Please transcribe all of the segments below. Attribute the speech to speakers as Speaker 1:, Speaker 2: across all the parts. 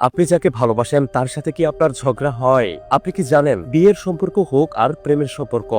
Speaker 1: আপনি যাকে ভালোবাসেন, তার সাথে কি আপনার ঝগড়া হয়? আপনি কি জানেন, বিয়ের সম্পর্ক হোক আর প্রেমের সম্পর্ক।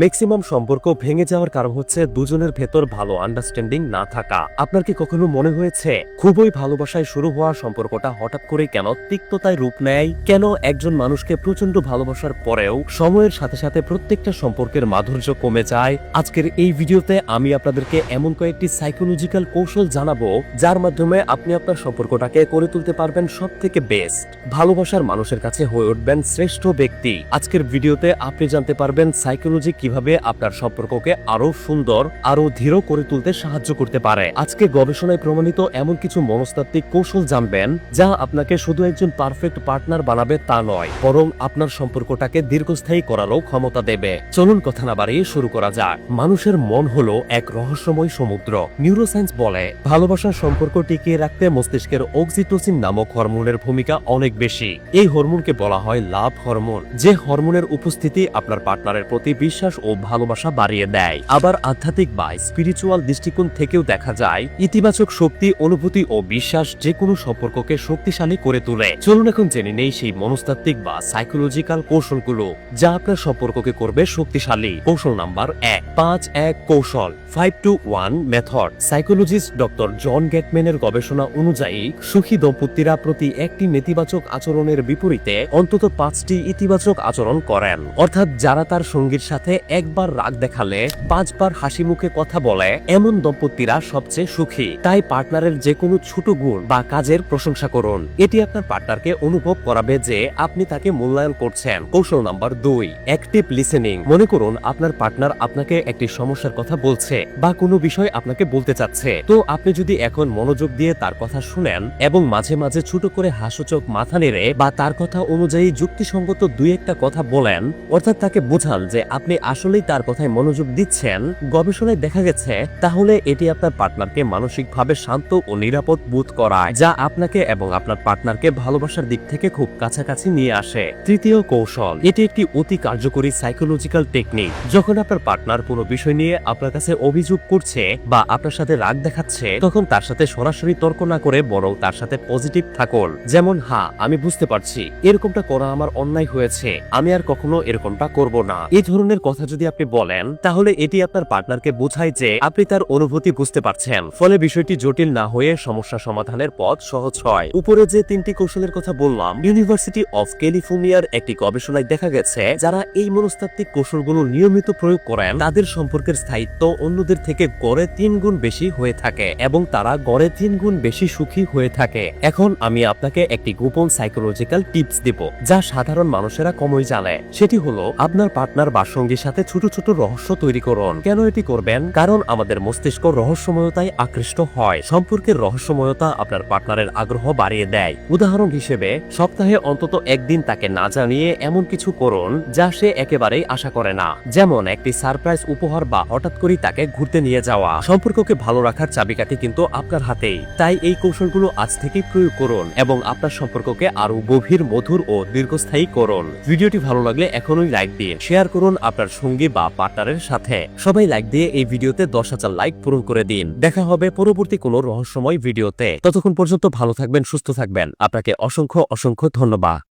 Speaker 1: ম্যাক্সিমাম সম্পর্ক ভেঙে যাওয়ার কারণ হচ্ছে দুজনের ভেতর ভালো আন্ডারস্ট্যান্ডিং না থাকা। আপনার কি কখনো মনে হয়েছে, খুবই ভালোবাসায় শুরু হওয়া সম্পর্কটা হঠাৎ করে কেন তিক্ততায় রূপ নেয়? কেন একজন মানুষকে প্রচণ্ড ভালোবাসার পরেও সময়ের সাথে সাথে প্রত্যেকটা সম্পর্কের মাধুর্য কমে যায়? আজকের এই ভিডিওতে আমি আপনাদেরকে এমন কয়েকটি সাইকোলজিক্যাল কৌশল জানাব, যার মাধ্যমে আপনি আপনার সম্পর্কটাকে করে তুলতে পারবেন সব থেকে বেস্ট ভালোবাসার মানুষের কাছে হয়ে উঠবেন শ্রেষ্ঠ ব্যক্তি। আজকের ভিডিওতে আপনি জানতে পারবেন সাইকোলজি কীভাবে আপনার সম্পর্ককে আরও সুন্দর আরও ধীর করে তুলতে সাহায্য করতে পারে। আজকে গবেষণায় প্রমাণিত এমন কিছু মনস্তাত্ত্বিক কৌশল জানবেন, যা আপনাকে শুধু একজন পারফেক্ট পার্টনার বানাবে তা নয়, বরং আপনার সম্পর্কটাকে দীর্ঘস্থায়ী করারও ক্ষমতা দেবে। চলুন কথা না বাড়িয়ে শুরু করা যাক। মানুষের মন হলো এক রহস্যময় সমুদ্র। নিউরোসায়েন্স বলে, ভালোবাসার সম্পর্ক টিকিয়ে রাখতে মস্তিষ্কের অক্সিটোসিন নামক হরমোনের ভূমিকা অনেক বেশি। এই হরমোনকে বলা হয় লাভ হরমোন, যে হরমোনের উপস্থিতি আপনার পার্টনারের প্রতি বিশ্বাস ও ভালোবাসা বাড়িয়ে দেয়। আবার আধ্যাত্মিক বা স্পিরিচুয়াল দৃষ্টিকোণ থেকেও দেখা যায়, ইতিবাচক শক্তি, অনুভূতি ও বিশ্বাস যে কোনো সম্পর্ককে শক্তিশালী করে তোলে। চলুন এখন জেনে নেই সেই মনস্তাত্ত্বিক বা সাইকোলজিক্যাল কৌশলগুলো যা আপনার সম্পর্ককে করবে শক্তিশালী। কৌশল নাম্বার এক, পাঁচ এক কৌশল। Five two one method psychologist doctor John গ্যাটম্যানের গবেষণা অনুযায়ী, সুখী দম্পতিরা প্রতি একটি নেতিবাচক আচরণের বিপরীতে অন্তত পাঁচটি ইতিবাচক আচরণ করেন। অর্থাৎ যারা তার সঙ্গীর সাথে একবার রাগ দেখালে, পাঁচবার হাসি মুখে কথা বলে, এমন দম্পতিরা সবচেয়ে সুখী। তাই পার্টনারের যে কোনো ছোট গুণ বা কাজের প্রশংসা করুন। এটি আপনার পার্টনারকে অনুভব করাবে যে আপনি তাকে মূল্যায়ন করছেন। কৌশল নাম্বার দুই অ্যাক্টিভ লিসেনিং মনে করুন, আপনার পার্টনার আপনাকে একটি সমস্যার কথা বলছে বা কোনো বিষয় আপনাকে বলতে চাচ্ছে। তো আপনি যদি এখন মনোযোগ দিয়ে তার কথা শুনেন এবং মাঝে মাঝে ছোট করে হাসুচোখ মাথা নেড়ে বা তার কথা অনুযায়ী যুক্তিসঙ্গত দুই একটা কথা বলেন, অর্থাৎ তাকে বোঝান যে আপনি আসলেই তার কথায় মনোযোগ দিচ্ছেন গবেষণায় দেখা গেছে, তাহলে এটি আপনার পার্টনারকে মানসিকভাবে শান্ত ও নিরাপদ বোধ করায়, যা আপনাকে এবং আপনার পার্টনারকে ভালোবাসার দিক থেকে খুব কাছাকাছি নিয়ে আসে। তৃতীয় কৌশল, এটি একটি অতি কার্যকরী সাইকোলজিক্যাল টেকনিক যখন আপনার পার্টনার কোনো বিষয় নিয়ে আপনার কাছে অভিযোগ করছে বা আপনার সাথে রাগ দেখাচ্ছে, তখন তার সাথে সরাসরি তর্ক না করে বরং তার সাথে পজিটিভ থাকুন। যেমন, হা, আমি বুঝতে পারছি, এরকমটা করা আমার অন্যায় হয়েছে, আমি আর কখনো এরকমটা করব না। এই ধরনের কথা যদি আপনি বলেন, তাহলে এটি আপনার পার্টনারকে বোঝায় যে আপনি তার অনুভূতি বুঝতে পারছেন। ফলে বিষয়টি জটিল না হয়ে সমস্যা সমাধানের পথ সহজ হয়। উপরে যে তিনটি কৌশলের কথা বললাম ইউনিভার্সিটি অফ ক্যালিফোর্নিয়ার একটি গবেষণায় দেখা গেছে, যারা এই মনস্তাত্ত্বিক কৌশলগুলো নিয়মিত প্রয়োগ করেন, তাদের সম্পর্কের স্থায়িত্ব অন্যদের থেকে গড়ে তিন গুণ বেশি হয়ে থাকে এবং তারা গড়ে তিন গুণ বেশি সুখী হয়ে থাকে। এখন আমি আপনাকে একটি গোপন সাইকোলজিক্যাল টিপস দিব, যা সাধারণ মানুষেরা কমই জানে। সেটি হলো, আপনার পার্টনার বা সঙ্গীর সাথে ছোট ছোট রহস্য তৈরি করুন। কেন এটি করবেন? কারণ আমাদের মস্তিষ্ক রহস্যময়তায় আকৃষ্ট হয়। সম্পর্কের রহস্যময়তা আপনার পার্টনারের আগ্রহ বাড়িয়ে দেয়। উদাহরণ হিসেবে, সপ্তাহে অন্তত একদিন তাকে না জানিয়ে এমন কিছু করুন যা সে একেবারেই আশা করে না। যেমন, একটি সারপ্রাইজ উপহার বা হঠাৎ করেই তাকে ঘুরতে নিয়ে যাওয়া। সম্পর্ককে ভালো রাখার চাবিকাঠি কিন্তু আপনার হাতেই। তাই এই কৌশলগুলো আজ থেকেই প্রয়োগ করুন এবং আপনার সম্পর্ককে আরও গভীর, মধুর ও দীর্ঘস্থায়ী করুন। ভিডিওটি ভালো লাগলে এখনই লাইক দিয়ে শেয়ার করুন আপনার সঙ্গী বা পার্টনারের সাথে। সবাই লাইক দিয়ে এই ভিডিওতে দশ হাজার লাইক পূরণ করে দিন। দেখা হবে পরবর্তী কোনো রহস্যময় ভিডিওতে। ততক্ষণ পর্যন্ত ভালো থাকবেন, সুস্থ থাকবেন। আপনাকে অসংখ্য অসংখ্য ধন্যবাদ।